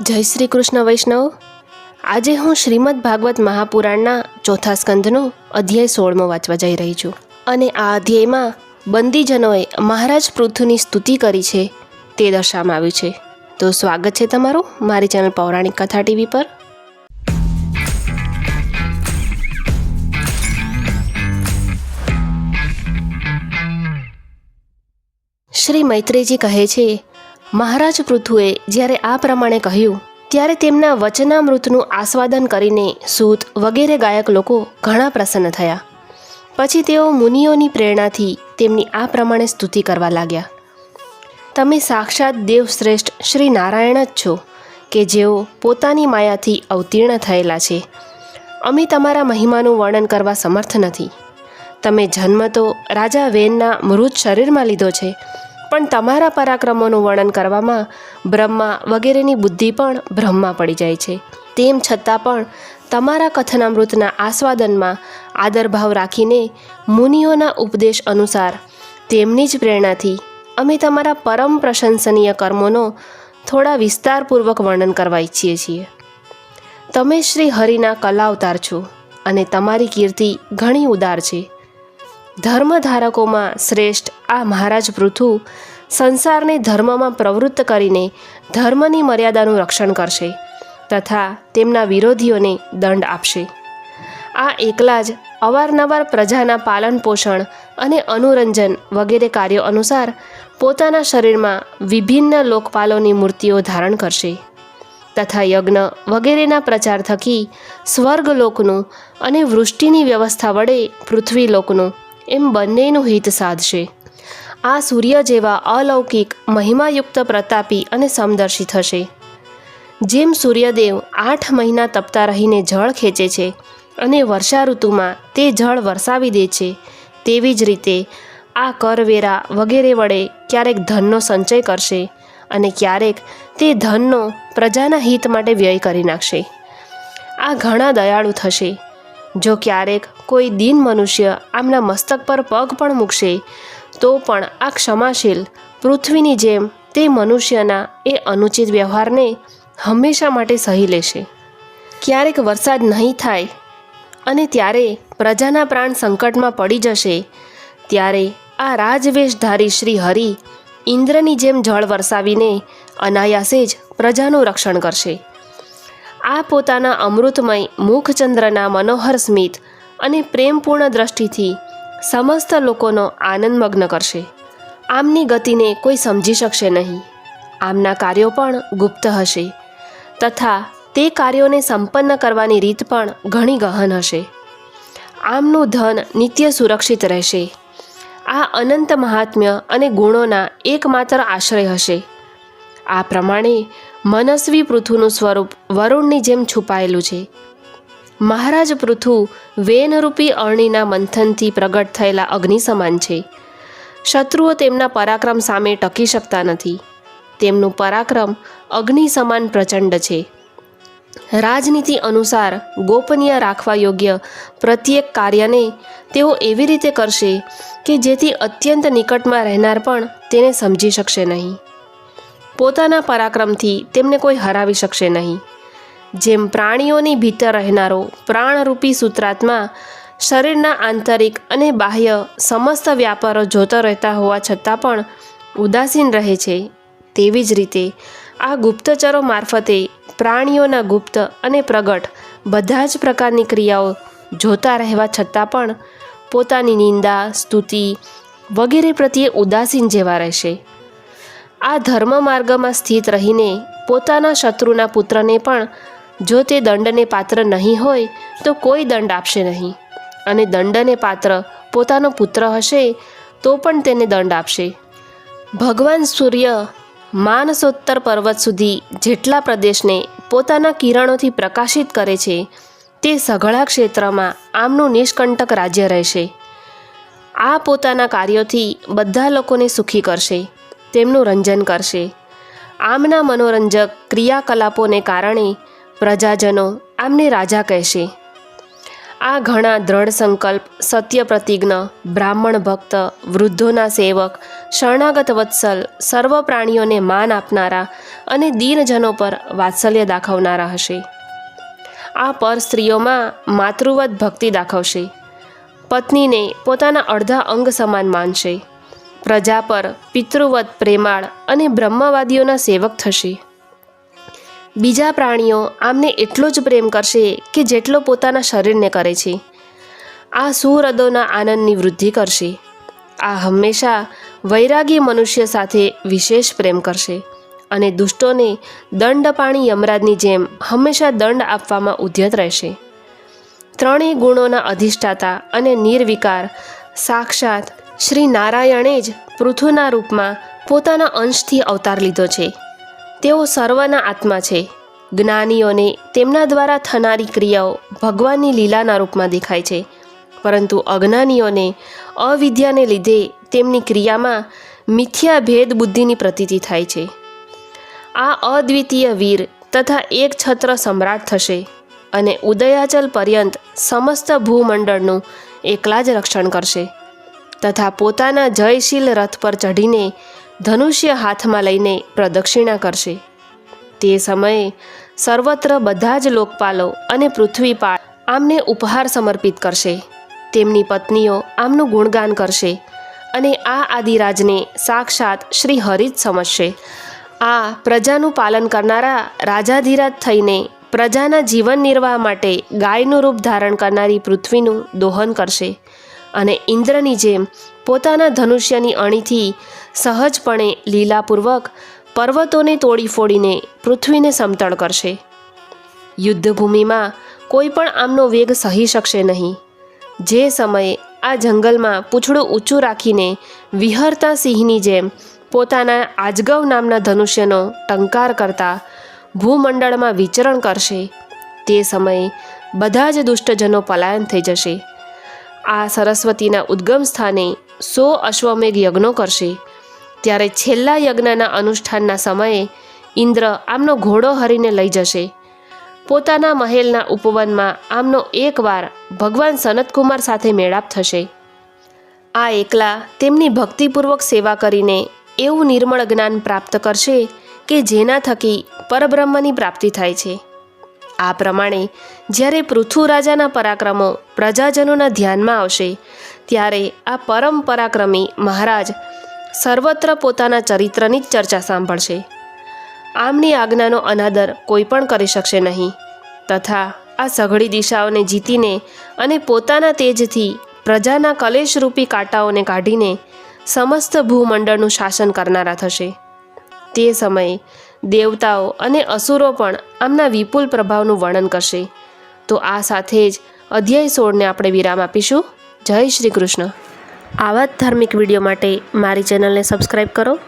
જય શ્રી કૃષ્ણ વૈષ્ણવ. આજે હું શ્રીમદ ભાગવત મહાપુરાણના ચોથા સ્કંદનો અધ્યાય સોળમો વાંચવા જઈ રહી છું. અને આ અધ્યાયમાં બંદીજનોએ મહારાજ પૃથ્વીની સ્તુતિ કરી છે, તે દર્શાવવામાં આવ્યું છે. તો સ્વાગત છે તમારું મારી ચેનલ પૌરાણિક કથા ટીવી પર. શ્રી મૈત્રીજી કહે છે મહારાજ પૃથુએ જ્યારે આ પ્રમાણે કહ્યું, ત્યારે તેમના વચનામૃતનું આસ્વાદન કરીને સૂત વગેરે ગાયક લોકો ઘણા પ્રસન્ન થયા. પછી તેઓ મુનિઓની પ્રેરણાથી તેમની આ પ્રમાણે સ્તુતિ કરવા લાગ્યા. તમે સાક્ષાત દેવશ્રેષ્ઠ શ્રી નારાયણ જ છો, કે જેઓ પોતાની માયાથી અવતીર્ણ થયેલા છે. અમે તમારા મહિમાનું વર્ણન કરવા સમર્થ નથી. તમે જન્મ તો રાજા વેનના મૃત શરીરમાં લીધો છે પણ તમારા પરાક્રમોનું વર્ણન કરવામાં બ્રહ્મા વગેરેની બુદ્ધિ પણ ભ્રમમાં પડી જાય છે. તેમ છતાં પણ તમારા કથનામૃતના આસ્વાદનમાં આદરભાવ રાખીને મુનિઓના ઉપદેશ અનુસાર તેમની જ પ્રેરણાથી અમે તમારા પરમ પ્રશંસનીય કર્મોનો થોડા વિસ્તારપૂર્વક વર્ણન કરવા ઈચ્છીએ છીએ. તમે શ્રી હરિના કલાવતાર છો અને તમારી કીર્તિ ઘણી ઉદાર છે. ધર્મધારકોમાં શ્રેષ્ઠ આ મહારાજ પૃથુ સંસારને ધર્મમાં પ્રવૃત્ત કરીને ધર્મની મર્યાદાનું રક્ષણ કરશે તથા તેમના વિરોધીઓને દંડ આપશે. આ એકલા જ અવારનવાર પ્રજાના પાલન પોષણ અને અનુરંજન વગેરે કાર્યો અનુસાર પોતાના શરીરમાં વિભિન્ન લોકપાલોની મૂર્તિઓ ધારણ કરશે તથા યજ્ઞ વગેરેના પ્રચાર થકી સ્વર્ગલોકનું અને વૃષ્ટિની વ્યવસ્થા વડે પૃથ્વીલોકનું એમ બંનેનું હિત સાધશે. આ સૂર્ય જેવા અલૌકિક, મહિમાયુક્ત પ્રતાપી અને સમદર્શી થશે. જેમ સૂર્યદેવ આઠ મહિના તપતા રહીને જળ ખેંચે છે અને વર્ષા ઋતુમાં તે જળ વરસાવી દે છે, તેવી જ રીતે આ કરવેરા વગેરે વડે ક્યારેક ધનનો સંચય કરશે અને ક્યારેક તે ધનનો પ્રજાના હિત માટે વ્યય કરી નાખશે. આ ઘણા દયાળુ થશે. જો ક્યારેક કોઈ દીન મનુષ્ય આમના મસ્તક પર પગ પણ મૂકશે, તો પણ આ ક્ષમાશીલ પૃથ્વીની જેમ તે મનુષ્યના એ અનુચિત વ્યવહારને હંમેશા માટે સહી લેશે. ક્યારેક વરસાદ નહીં થાય અને ત્યારે પ્રજાના પ્રાણ સંકટમાં પડી જશે, ત્યારે આ રાજવેશધારી શ્રી હરિ ઇન્દ્રની જેમ જળ વરસાવીને અનાયાસે જ પ્રજાનું રક્ષણ કરશે. આ પોતાના અમૃતમય મુખચંદ્રના મનોહર સ્મિત અને પ્રેમપૂર્ણ દ્રષ્ટિથી સમસ્ત લોકોનો આનંદમગ્ન કરશે. આમની ગતિને કોઈ સમજી શકશે નહીં. આમના કાર્યો પણ ગુપ્ત હશે તથા તે કાર્યોને સંપન્ન કરવાની રીત પણ ઘણી ગહન હશે. આમનું ધન નિત્ય સુરક્ષિત રહેશે. આ અનંત મહાત્મ્ય અને ગુણોના એકમાત્ર આશ્રય હશે. આ પ્રમાણે મનસ્વી પૃથુનું સ્વરૂપ વરુણની જેમ છુપાયેલું છે. મહારાજ પૃથુ વેનરૂપી અરણીના મંથનથી પ્રગટ થયેલા અગ્નિ સમાન છે. શત્રુઓ તેમના પરાક્રમ સામે ટકી શકતા નથી. તેમનું પરાક્રમ અગ્નિ સમાન પ્રચંડ છે. રાજનીતિ અનુસાર ગોપનીય રાખવા યોગ્ય પ્રત્યેક કાર્યને તેઓ એવી રીતે કરશે કે જેથી અત્યંત નિકટમાં રહેનાર પણ તેને સમજી શકશે નહીં. પોતાના પરાક્રમથી તેમને કોઈ હરાવી શકશે નહીં. જેમ પ્રાણીઓની ભીતર રહેનારો પ્રાણરૂપી સૂત્રાત્મા શરીરના આંતરિક અને બાહ્ય સમસ્ત વ્યાપારો જોતો રહેતા હોવા છતાં પણ ઉદાસીન રહે છે. તેવી જ રીતે આ ગુપ્તચરો મારફતે પ્રાણીઓના ગુપ્ત અને પ્રગટ બધા જ પ્રકારની ક્રિયાઓ જોતા રહેવા છતાં પણ પોતાની નિંદા, સ્તુતિ વગેરે પ્રત્યે ઉદાસીન જેવા રહેશે. આ ધર્મ માર્ગમાં સ્થિત રહીને પોતાના શત્રુના પુત્રને પણ જો તે દંડને પાત્ર નહીં હોય, તો કોઈ દંડ આપશે નહીં. અને દંડને પાત્ર પોતાનો પુત્ર હશે, તો પણ તેને દંડ આપશે. ભગવાન સૂર્ય માનસોત્તર પર્વત સુધી જેટલા પ્રદેશને પોતાના કિરણોથી પ્રકાશિત કરે છે, તે સઘળા ક્ષેત્રમાં આમનું નિષ્કંટક રાજ્ય રહેશે. આ પોતાના કાર્યોથી બધા લોકોને સુખી કરશે. તેમનું રંજન કરશે. આમના મનોરંજક ક્રિયાકલાપોને કારણે પ્રજાજનો આમને રાજા કહેશે. આ ઘણા દ્રઢ સંકલ્પ, સત્ય પ્રતિજ્ઞ, બ્રાહ્મણ ભક્ત, વૃદ્ધોના સેવક, શરણાગત વત્સલ, સર્વ પ્રાણીઓને માન આપનારા અને દીનજનો પર વાત્સલ્ય દાખવનારા હશે. આ પર સ્ત્રીઓમાં માતૃવત ભક્તિ દાખવશે. પત્નીને પોતાના અડધા અંગ સમાન માનશે. પ્રજા પર પિતૃવત પ્રેમાળ અને બ્રહ્મવાદીઓના સેવક થશે. બીજા પ્રાણીઓ આમને એટલો જ પ્રેમ કરશે કે જેટલો પોતાના શરીરને કરે છે. આ સુહૃદોના આનંદની વૃદ્ધિ કરશે. આ હંમેશા વૈરાગી મનુષ્ય સાથે વિશેષ પ્રેમ કરશે અને દુષ્ટોને દંડ પાણી યમરાજની જેમ હંમેશા દંડ આપવામાં ઉદ્યત રહેશે. ત્રણેય ગુણોના અધિષ્ઠાતા અને નિર્વિકાર સાક્ષાત શ્રી નારાયણે જ પૃથુના રૂપમાં પોતાના અંશથી અવતાર લીધો છે. તેઓ સર્વના આત્મા છે. જ્ઞાનીઓને તેમના દ્વારા થનારી ક્રિયાઓ ભગવાનની લીલાના રૂપમાં દેખાય છે. પરંતુ અજ્ઞાનીઓને અવિદ્યાને લીધે તેમની ક્રિયામાં મિથ્યા ભેદ બુદ્ધિની પ્રતીતિ થાય છે. આ અદ્વિતીય વીર તથા એક છત્ર સમ્રાટ થશે અને ઉદયાચલ પર્યંત સમસ્ત ભૂમંડળનું એકલા જ રક્ષણ કરશે. તથા પોતાના જયશીલ રથ પર ચઢીને ધનુષ્ય હાથમાં લઈને પ્રદક્ષિણા કરશે. તે સમયે સર્વત્ર બધા જ લોકપાલો અને પૃથ્વીપાળ આમને ઉપહાર સમર્પિત કરશે. તેમની પત્નીઓ આમનું ગુણગાન કરશે અને આ આદિરાજને સાક્ષાત શ્રી હરિ સમજશે. આ પ્રજાનું પાલન કરનારા રાજાધીરાજ થઈને પ્રજાના જીવન નિર્વાહ માટે ગાયનું રૂપ ધારણ કરનારી પૃથ્વીનું દોહન કરશે. અને ઇન્દ્રની જેમ પોતાના ધનુષ્યની અણીથી સહજપણે લીલાપૂર્વક પર્વતોને તોડી ફોડીને પૃથ્વીને સમતળ કરશે. યુદ્ધભૂમિમાં કોઈ પણ આમનો વેગ સહી શકશે નહીં. જે સમયે આ જંગલમાં પૂછડું ઊંચું રાખીને વિહરતા સિંહની જેમ પોતાના આજગવ નામના ધનુષ્યનો ટંકાર કરતા ભૂમંડળમાં વિચરણ કરશે. તે સમયે બધા જ દુષ્ટજનો પલાયન થઈ જશે. આ સરસ્વતીના ઉદ્ગમ સ્થાને સો અશ્વમેઘ યજ્ઞો કરશે. ત્યારે છેલ્લા યજ્ઞના અનુષ્ઠાનના સમયે ઇન્દ્ર આમનો ઘોડો હરીને લઈ જશે. પોતાના મહેલના ઉપવનમાં આમનો એકવાર ભગવાન સનતકુમાર સાથે મેળાપ થશે. આ એકલા તેમની ભક્તિપૂર્વક સેવા કરીને એવું નિર્મળ જ્ઞાન પ્રાપ્ત કરશે કે જેના થકી પરબ્રહ્મની પ્રાપ્તિ થાય છે. આ પ્રમાણે જ્યારે પૃથુ રાજાના પરાક્રમો પ્રજાજનોના ધ્યાનમાં આવશે, ત્યારે આ પરમ પરાક્રમી મહારાજ સર્વત્ર પોતાના ચરિત્રની જ ચર્ચા સાંભળશે. આમની આજ્ઞાનો અનાદર કોઈ પણ કરી શકશે નહીં. તથા આ સઘળી દિશાઓને જીતીને અને પોતાના તેજથી પ્રજાના કલેશરૂપી કાંટાઓને કાઢીને સમસ્ત ભૂમંડળનું શાસન કરનારા થશે. તે સમયે દેવતાઓ અને અસુરો પણ આમના વિપુલ પ્રભાવનું વર્ણન કરશે. તો આ સાથે જ અધ્યાય સોળને આપણે વિરામ આપીશું. જય શ્રી કૃષ્ણ. આવા જ ધાર્મિક વીડિયો માટે મારી ચેનલને સબસ્ક્રાઈબ કરો.